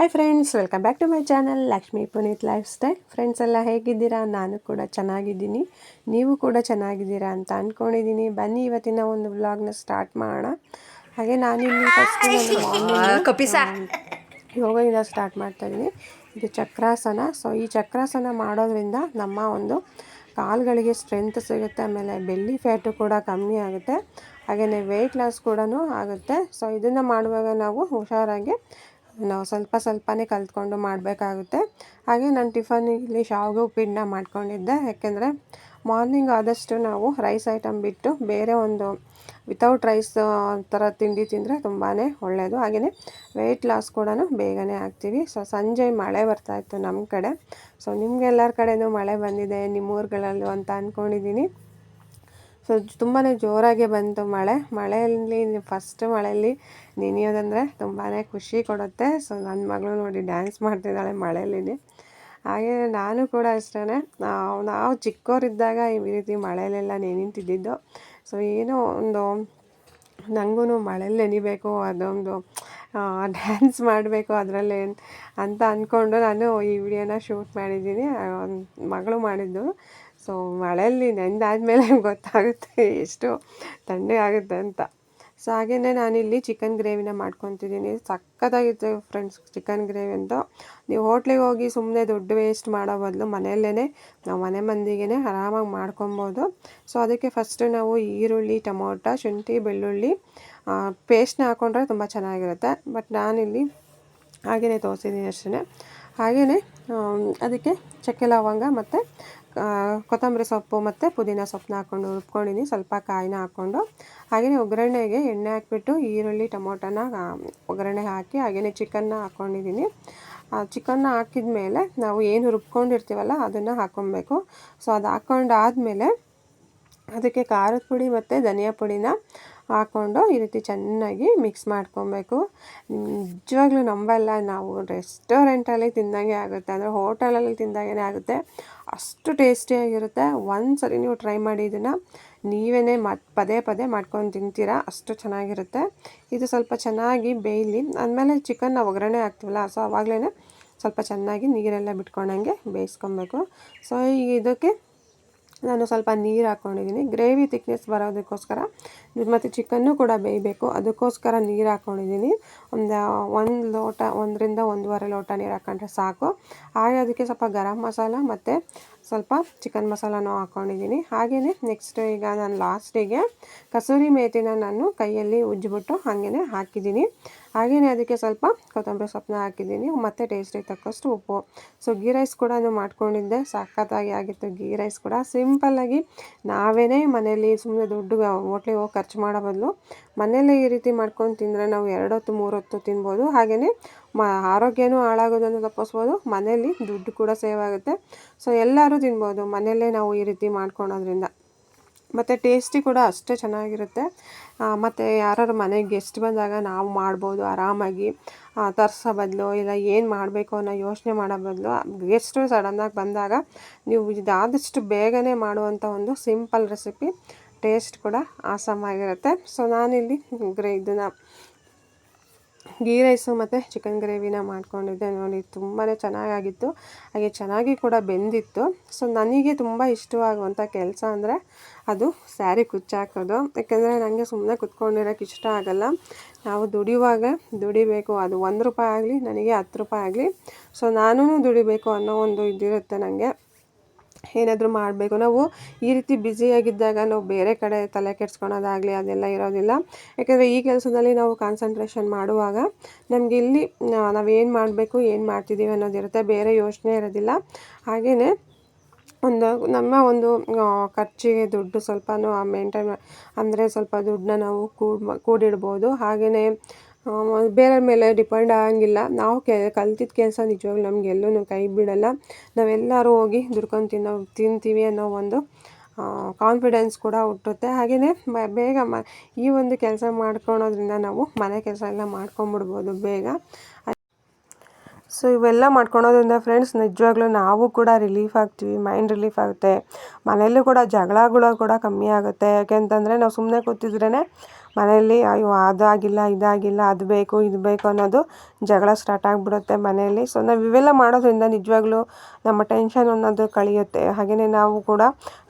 Hi friends welcome back to my channel Lakshmi Puneeth lifestyle friends ಎಲ್ಲ ಹೇಗಿದ್ದೀರಾ? ನಾನು ಕೂಡ ಚೆನ್ನಾಗಿದ್ದೀನಿ. ನೀವು ಕೂಡ ಚೆನ್ನಾಗಿದ್ದೀರಾ ಅಂತ ಅಂದ್ಕೊಂಡಿದ್ದೀನಿ ಬನ್ನಿ ಇವತ್ತಿನ ಒಂದು ವ್ಲಾಗ್ನ ಸ್ಟಾರ್ಟ್ ಮಾಡೋಣ. ಹಾಗೆ ನಾನಿಲ್ಲಿ ಫಸ್ಟ್ ಕಪಿಸ ಯೋಗದಿಂದ ಸ್ಟಾರ್ಟ್ ಮಾಡ್ತಾಯಿದ್ದೀನಿ ಇದು ಚಕ್ರಾಸನ. ಸೊ ಈ ಚಕ್ರಾಸನ ಮಾಡೋದ್ರಿಂದ ನಮ್ಮ ಒಂದು ಕಾಲುಗಳಿಗೆ ಸ್ಟ್ರೆಂತ್ ಸಿಗುತ್ತೆ ಆಮೇಲೆ ಬೆಲ್ಲಿ ಫ್ಯಾಟು ಕೂಡ ಕಮ್ಮಿ ಆಗುತ್ತೆ ಹಾಗೆಯೇ ವೆಯ್ಟ್ ಲಾಸ್ ಕೂಡ ಆಗುತ್ತೆ. ಸೊ ಇದನ್ನು ಮಾಡುವಾಗ ನಾವು ಹುಷಾರಾಗಿ ನಾವು ಸ್ವಲ್ಪ ಸ್ವಲ್ಪನೇ ಕಲ್ತ್ಕೊಂಡು ಮಾಡಬೇಕಾಗುತ್ತೆ. ಹಾಗೆ ನಾನು ಟಿಫನ್ ಇಲ್ಲಿ ಶಾವಿಗೆ ಉಪ್ಪಿಟ್ಟನ್ನ ಮಾಡ್ಕೊಂಡಿದ್ದೆ. ಯಾಕೆಂದರೆ ಮಾರ್ನಿಂಗ್ ಆದಷ್ಟು ನಾವು ರೈಸ್ ಐಟಮ್ ಬಿಟ್ಟು ಬೇರೆ ಒಂದು ವಿತೌಟ್ ರೈಸ್ ಥರ ತಿಂಡಿ ತಿಂದರೆ ತುಂಬಾ ಒಳ್ಳೆಯದು ಹಾಗೆಯೇ ವೆಯ್ಟ್ ಲಾಸ್ ಕೂಡ ಬೇಗನೆ ಆಗ್ತೀವಿ. ಸೊ, ಸಂಜೆ ಮಳೆ ಬರ್ತಾಯಿತ್ತು ನಮ್ಮ ಕಡೆ. ಸೊ ನಿಮಗೆಲ್ಲರ ಕಡೆಯೂ ಮಳೆ ಬಂದಿದೆ ನಿಮ್ಮ ಊರುಗಳಲ್ಲೂ ಅಂತ ಅಂದ್ಕೊಂಡಿದ್ದೀನಿ ಸೊ ತುಂಬಾ ಜೋರಾಗಿ ಬಂತು ಮಳೆ. ಮಳೆಯಲ್ಲಿ ಫಸ್ಟ್ ಮಳೆಯಲ್ಲಿ ನೆನೆಯೋದಂದರೆ ತುಂಬಾ ಖುಷಿ ಕೊಡುತ್ತೆ. ಸೊ ನನ್ನ ಮಗಳು ನೋಡಿ ಡ್ಯಾನ್ಸ್ ಮಾಡ್ತಿದ್ದಾಳೆ ಮಳೆಯಲ್ಲಿ ಹಾಗೆ ನಾನು ಕೂಡ ಅಷ್ಟೇ ನಾವು ನಾವು ಚಿಕ್ಕವರಿದ್ದಾಗ ಈ ರೀತಿ ಮಳೆಯಲ್ಲೆಲ್ಲ ನೆನಿತಿದ್ದಿದ್ದು. ಸೊ ಏನೋ ಒಂದು ನನಗೂ ಮಳೆಯಲ್ಲಿ ನೆನಿಬೇಕು, ಅದೊಂದು ಡ್ಯಾನ್ಸ್ ಮಾಡಬೇಕು ಅದರಲ್ಲಿ ಅಂತ ಅಂದ್ಕೊಂಡು ನಾನು ಈ ವಿಡಿಯೋನ ಶೂಟ್ ಮಾಡಿದ್ದೀನಿ. ಮಗಳು ಮಾಡಿದ್ದು. ಸೊ ಮಳೆಯಲ್ಲಿ ನೆಂದಾದ್ಮೇಲೆ ಗೊತ್ತಾಗುತ್ತೆ ಎಷ್ಟು ತಂಡೆ ಆಗುತ್ತೆ ಅಂತ. ಸೊ ಹಾಗೆಯೇ ನಾನಿಲ್ಲಿ ಚಿಕನ್ ಗ್ರೇವಿನ ಮಾಡ್ಕೊತಿದ್ದೀನಿ. ಸಖತ್ತಾಗಿತ್ತು ಫ್ರೆಂಡ್ಸ್ ಚಿಕನ್ ಗ್ರೇವಿ ಅಂತ. ನೀವು ಹೋಟ್ಲಿಗೆ ಹೋಗಿ ಸುಮ್ಮನೆ ದುಡ್ಡು ವೇಸ್ಟ್ ಮಾಡೋ ಬದಲು ಮನೆಯಲ್ಲೇ ನಾವು ಮನೆ ಮಂದಿಗೆ ಆರಾಮಾಗಿ ಮಾಡ್ಕೊಬೋದು. ಸೊ ಅದಕ್ಕೆ ಫಸ್ಟು ನಾವು ಈರುಳ್ಳಿ, ಟೊಮೊಟೊ, ಶುಂಠಿ, ಬೆಳ್ಳುಳ್ಳಿ ಪೇಸ್ಟ್ನ ಹಾಕ್ಕೊಂಡ್ರೆ ತುಂಬ ಚೆನ್ನಾಗಿರುತ್ತೆ. ಬಟ್ ನಾನಿಲ್ಲಿ ಹಾಗೆಯೇ ತೋರಿಸಿದ್ದೀನಿ ಅಷ್ಟೇ ಹಾಗೆಯೇ ಅದಕ್ಕೆ ಚಕ್ಕೆ ಲವಂಗ ಮತ್ತು ಕೊತ್ತಂಬರಿ ಸೊಪ್ಪು ಮತ್ತು ಪುದೀನ ಸೊಪ್ಪನ್ನ ಹಾಕ್ಕೊಂಡು ರುಬ್ಕೊಂಡಿನಿ ಸ್ವಲ್ಪ ಕಾಯಿನ ಹಾಕ್ಕೊಂಡು. ಹಾಗೆಯೇ ಒಗ್ಗರಣೆಗೆ ಎಣ್ಣೆ ಹಾಕ್ಬಿಟ್ಟು ಈರುಳ್ಳಿ, ಟೊಮೊಟೊನ ಒಗ್ಗರಣೆ ಹಾಕಿ ಹಾಗೆಯೇ ಚಿಕನ್ನ ಹಾಕ್ಕೊಂಡಿದ್ದೀನಿ ಚಿಕನ್ನ ಹಾಕಿದ ಮೇಲೆ ನಾವು ಏನು ರುಬ್ಕೊಂಡಿರ್ತೀವಲ್ಲ ಅದನ್ನು ಹಾಕ್ಕೊಬೇಕು ಸೊ ಅದು ಹಾಕ್ಕೊಂಡಾದಮೇಲೆ ಅದಕ್ಕೆ ಖಾರದ ಪುಡಿ ಮತ್ತು ಧನಿಯಾ ಪುಡಿನ ಹಾಕ್ಕೊಂಡು ಈ ರೀತಿ ಚೆನ್ನಾಗಿ ಮಿಕ್ಸ್ ಮಾಡ್ಕೊಬೇಕು. ನಿಜವಾಗ್ಲೂ ನಂಬಲ್ಲ, ನಾವು ರೆಸ್ಟೋರೆಂಟಲ್ಲಿ ತಿಂದಂಗೆ ಆಗುತ್ತೆ. ಅಂದರೆ ಹೋಟೆಲಲ್ಲಿ ತಿಂದಾಗೇ ಆಗುತ್ತೆ. ಅಷ್ಟು ಟೇಸ್ಟಿಯಾಗಿರುತ್ತೆ ಒಂದು ಸರಿ ನೀವು ಟ್ರೈ ಮಾಡಿ ಇದನ್ನು ನೀವೇ ಮತ್, ಪದೇ ಪದೇ ಮಾಡ್ಕೊಂಡು ತಿಂತೀರಾ, ಅಷ್ಟು ಚೆನ್ನಾಗಿರುತ್ತೆ. ಇದು ಸ್ವಲ್ಪ ಚೆನ್ನಾಗಿ ಬೇಯಲಿ. ಅಂದಮೇಲೆ ಚಿಕನ್ನ ಒಗ್ಗರಣೆ ಹಾಕ್ತೀವಲ್ಲ ಸೊ ಆವಾಗಲೇ ಸ್ವಲ್ಪ ಚೆನ್ನಾಗಿ ನೀರೆಲ್ಲ ಬಿಟ್ಕೊಂಡಂಗೆ ಬೇಯಿಸ್ಕೊಬೇಕು. ಸೊ ಈಗ ಇದಕ್ಕೆ ನಾನು ಸ್ವಲ್ಪ ನೀರು ಹಾಕ್ಕೊಂಡಿದ್ದೀನಿ ಗ್ರೇವಿ ತಿಕ್ನೆಸ್ ಬರೋದಕ್ಕೋಸ್ಕರ ಮತ್ತು ಚಿಕನ್ನು ಕೂಡ ಬೇಯಬೇಕು. ಅದಕ್ಕೋಸ್ಕರ ನೀರು ಹಾಕ್ಕೊಂಡಿದ್ದೀನಿ ಒಂದು ಒಂದು ಲೋಟ, ಒಂದರಿಂದ ಒಂದೂವರೆ ಲೋಟ ನೀರು ಹಾಕ್ಕೊಂಡ್ರೆ ಸಾಕು. ಹಾಗೆ ಅದಕ್ಕೆ ಸ್ವಲ್ಪ ಗರಂ ಮಸಾಲ ಮತ್ತು ಸ್ವಲ್ಪ ಚಿಕನ್ ಮಸಾಲನೂ ಹಾಕ್ಕೊಂಡಿದ್ದೀನಿ ಹಾಗೆಯೇ ನೆಕ್ಸ್ಟ್ ಈಗ ನಾನು ಲಾಸ್ಟಿಗೆ ಕಸೂರಿ ಮೇತಿನ ನಾನು ಕೈಯಲ್ಲಿ ಉಜ್ಜಿಬಿಟ್ಟು ಹಾಗೆಯೇ ಹಾಕಿದ್ದೀನಿ. ಹಾಗೆಯೇ ಅದಕ್ಕೆ ಸ್ವಲ್ಪ ಕೊತ್ತಂಬರಿ ಸೊಪ್ಪನ್ನ ಹಾಕಿದ್ದೀನಿ. ಮತ್ತು ಟೇಸ್ಟಿಗೆ ತಕ್ಕಷ್ಟು ಉಪ್ಪು. ಸೊ ಗೀ ರೈಸ್ ಕೂಡ ಮಾಡ್ಕೊಂಡಿದ್ದೆ. ಸಖತ್ತಾಗಿ ಆಗಿತ್ತು ಗೀ ರೈಸ್ ಕೂಡ. ಸಿಂಪಲ್ಲಾಗಿ ನಾವೇ ಮನೆಯಲ್ಲಿ ಸುಮ್ಮನೆ ದುಡ್ಡು, ಹೋಟ್ಲಿಗೆ ಹೋಗಿ ಖರ್ಚು ಮಾಡೋ ಬದಲು ಮನೆಯಲ್ಲೇ ಈ ರೀತಿ ಮಾಡ್ಕೊಂಡು ತಿಂದರೆ ನಾವು ಎರಡು ಹೊತ್ತು ಮೂರು ಹೊತ್ತು ತಿನ್ಬೋದು. ಹಾಗೆಯೇ ಮ, ಆರೋಗ್ಯನೂ ಹಾಳಾಗೋದನ್ನು ತಪ್ಪಿಸ್ಬೋದು. ಮನೆಯಲ್ಲಿ ದುಡ್ಡು ಕೂಡ ಸೇವ್ ಆಗುತ್ತೆ. ಸೊ ಎಲ್ಲರೂ ತಿನ್ಬೋದು. ಮನೆಯಲ್ಲೇ ನಾವು ಈ ರೀತಿ ಮಾಡ್ಕೊಳೋದ್ರಿಂದ. ಮತ್ತು ಟೇಸ್ಟಿ ಕೂಡ ಅಷ್ಟೇ ಚೆನ್ನಾಗಿರುತ್ತೆ. ಮತ್ತು ಯಾರಾದ್ರು ಮನೆಗೆ ಗೆಸ್ಟ್ ಬಂದಾಗ ನಾವು ಮಾಡ್ಬೋದು ಆರಾಮಾಗಿ. ತರಿಸೋ ಬದಲು ಇಲ್ಲ ಏನು ಮಾಡಬೇಕು ಅನ್ನೋ ಯೋಚನೆ ಮಾಡೋ ಬದಲು ಗೆಸ್ಟು ಸಡನ್ನಾಗಿ ಬಂದಾಗ ನೀವು ಇದಾದಷ್ಟು ಬೇಗನೆ ಮಾಡುವಂಥ ಒಂದು ಸಿಂಪಲ್ ರೆಸಿಪಿ ಟೇಸ್ಟ್ ಕೂಡ ಆಸಮಾಗಿರುತ್ತೆ ಸೊ ನಾನಿಲ್ಲಿ ಗ್ರೇ, ಇದನ್ನು ಗೀ ರೈಸು ಮತ್ತು ಚಿಕನ್ ಗ್ರೇವಿನ ಮಾಡ್ಕೊಂಡಿದ್ದೆ ನೋಡಿ ತುಂಬಾ ಚೆನ್ನಾಗಾಗಿತ್ತು. ಹಾಗೆ ಚೆನ್ನಾಗಿ ಕೂಡ ಬೆಂದಿತ್ತು. ಸೊ ನನಗೆ ತುಂಬ ಇಷ್ಟವಾಗುವಂಥ ಕೆಲಸ ಅಂದರೆ ಅದು ಸ್ಯಾರಿ ಕುಚ್ಚಾಕೋದು. ಯಾಕೆಂದರೆ ನನಗೆ ಸುಮ್ಮನೆ ಕುತ್ಕೊಂಡಿರೋಕ್ಕೆ ಇಷ್ಟ ಆಗೋಲ್ಲ. ನಾವು ದುಡಿಯುವಾಗ ದುಡಿಬೇಕು, ಅದು ಒಂದು ರೂಪಾಯಿ ಆಗಲಿ, ನನಗೆ ಹತ್ತು ರೂಪಾಯಿ ಆಗಲಿ. ಸೊ ನಾನೂ ದುಡಿಬೇಕು ಅನ್ನೋ ಒಂದು ಇದಿರುತ್ತೆ ನನಗೆ ಏನಾದರೂ ಮಾಡಬೇಕು. ನಾವು ಈ ರೀತಿ ಬ್ಯುಸಿಯಾಗಿದ್ದಾಗ ನಾವು ಬೇರೆ ಕಡೆ ತಲೆ ಕೆಡ್ಸ್ಕೊಳೋದಾಗಲಿ ಅದೆಲ್ಲ ಇರೋದಿಲ್ಲ. ಯಾಕೆಂದರೆ ಈ ಕೆಲಸದಲ್ಲಿ ನಾವು ಕಾನ್ಸಂಟ್ರೇಷನ್ ಮಾಡುವಾಗ ನಮಗೆ ಇಲ್ಲಿ ನಾವೇನು ಮಾಡಬೇಕು, ಏನು ಮಾಡ್ತಿದ್ದೀವಿ ಅನ್ನೋದಿರುತ್ತೆ. ಬೇರೆ ಯೋಚನೆ ಇರೋದಿಲ್ಲ. ಹಾಗೆಯೇ ಒಂದು, ನಮ್ಮ ಒಂದು ಖರ್ಚಿಗೆ ದುಡ್ಡು ಸ್ವಲ್ಪನೂ ಮೇಂಟೈನ್ ಅಂದರೆ ಸ್ವಲ್ಪ ದುಡ್ಡನ್ನ ನಾವು ಕೂಡಿ, ಕೂಡಿಡ್ಬೋದು. ಹಾಗೆಯೇ ಬೇರೆ ಮೇಲೆ ಡಿಪೆಂಡ್ ಆಗಂಗಿಲ್ಲ. ನಾವು ಕೆ, ಕಲ್ತಿದ್ದ ಕೆಲಸ ನಿಜವಾಗ್ಲೂ ನಮ್ಗೆ ಎಲ್ಲೂ ಕೈ ಬಿಡಲ್ಲ. ನಾವೆಲ್ಲರೂ ಹೋಗಿ ದುಡ್ಕೊಂಡು ತಿನ್ನೋ, ತಿಂತೀವಿ ಅನ್ನೋ ಒಂದು ಕಾನ್ಫಿಡೆನ್ಸ್ ಕೂಡ ಹುಟ್ಟುತ್ತೆ. ಹಾಗೆಯೇ ಬೇಗ ಮ, ಈ ಒಂದು ಕೆಲಸ ಮಾಡ್ಕೊಳೋದ್ರಿಂದ ನಾವು ಮನೆ ಕೆಲಸ ಎಲ್ಲ ಮಾಡ್ಕೊಂಬಿಡ್ಬೋದು ಬೇಗ. ಸೊ ಇವೆಲ್ಲ ಮಾಡ್ಕೊಳೋದ್ರಿಂದ ಫ್ರೆಂಡ್ಸ್ ನಿಜವಾಗ್ಲೂ ನಾವು ಕೂಡ ರಿಲೀಫ್ ಆಗ್ತೀವಿ ಮೈಂಡ್ ರಿಲೀಫ್ ಆಗುತ್ತೆ. ಮನೆಯಲ್ಲೂ ಕೂಡ ಜಗಳಗಳು ಕೂಡ ಕಮ್ಮಿ ಆಗುತ್ತೆ. ಯಾಕೆಂತಂದರೆ ನಾವು ಸುಮ್ಮನೆ ಕೂತಿದ್ರೇ ಮನೆಯಲ್ಲಿ ಅಯ್ಯೋ, ಅದಾಗಿಲ್ಲ, ಇದಾಗಿಲ್ಲ, ಅದು ಬೇಕು, ಇದು ಬೇಕು ಅನ್ನೋದು ಜಗಳ ಸ್ಟಾರ್ಟ್ ಆಗಿಬಿಡುತ್ತೆ ಮನೆಯಲ್ಲಿ. ಸೊ ನಾವು ಇವೆಲ್ಲ ಮಾಡೋದ್ರಿಂದ ನಿಜವಾಗ್ಲೂ ನಮ್ಮ ಟೆನ್ಷನ್ ಅನ್ನೋದು ಕಳೆಯುತ್ತೆ. ಹಾಗೆಯೇ ನಾವು ಕೂಡ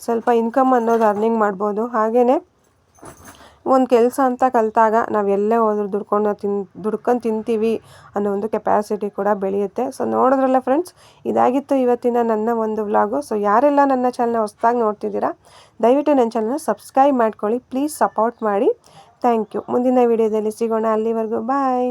ಸ್ವಲ್ಪ ಇನ್ಕಮ್ ಅನ್ನೋದು ಅರ್ನಿಂಗ್ ಮಾಡ್ಬೋದು. ಹಾಗೆಯೇ ಒಂದು ಕೆಲಸ ಅಂತ ಕಲಿತಾಗ ನಾವು ಎಲ್ಲೇ ಹೋದ್ರೂ ದುಡ್ಕೊಂಡು ತಿನ್, ದುಡ್ಕೊಂಡು ತಿಂತೀವಿ ಅನ್ನೋ ಒಂದು ಕೆಪಾಸಿಟಿ ಕೂಡ ಬೆಳೆಯುತ್ತೆ. ಸೊ ನೋಡಿದ್ರಲ್ಲ ಫ್ರೆಂಡ್ಸ್ ಇದಾಗಿತ್ತು ಇವತ್ತಿನ ನನ್ನ ಒಂದು ವ್ಲಾಗು ಸೊ ಯಾರೆಲ್ಲ ನನ್ನ ಚಾನಲ್ನ ಹೊಸ್ದಾಗಿ ನೋಡ್ತಿದ್ದೀರಾ, ದಯವಿಟ್ಟು ನನ್ನ ಚಾನಲ್ನ ಸಬ್ಸ್ಕ್ರೈಬ್ ಮಾಡ್ಕೊಳ್ಳಿ. ಪ್ಲೀಸ್ ಸಪೋರ್ಟ್ ಮಾಡಿ. Thank you. ಮುಂದಿನ ವಿಡಿಯೋದಲ್ಲಿ ಸಿಗೋಣ. ಅಲ್ಲಿವರೆಗೂ ಬಾಯ್.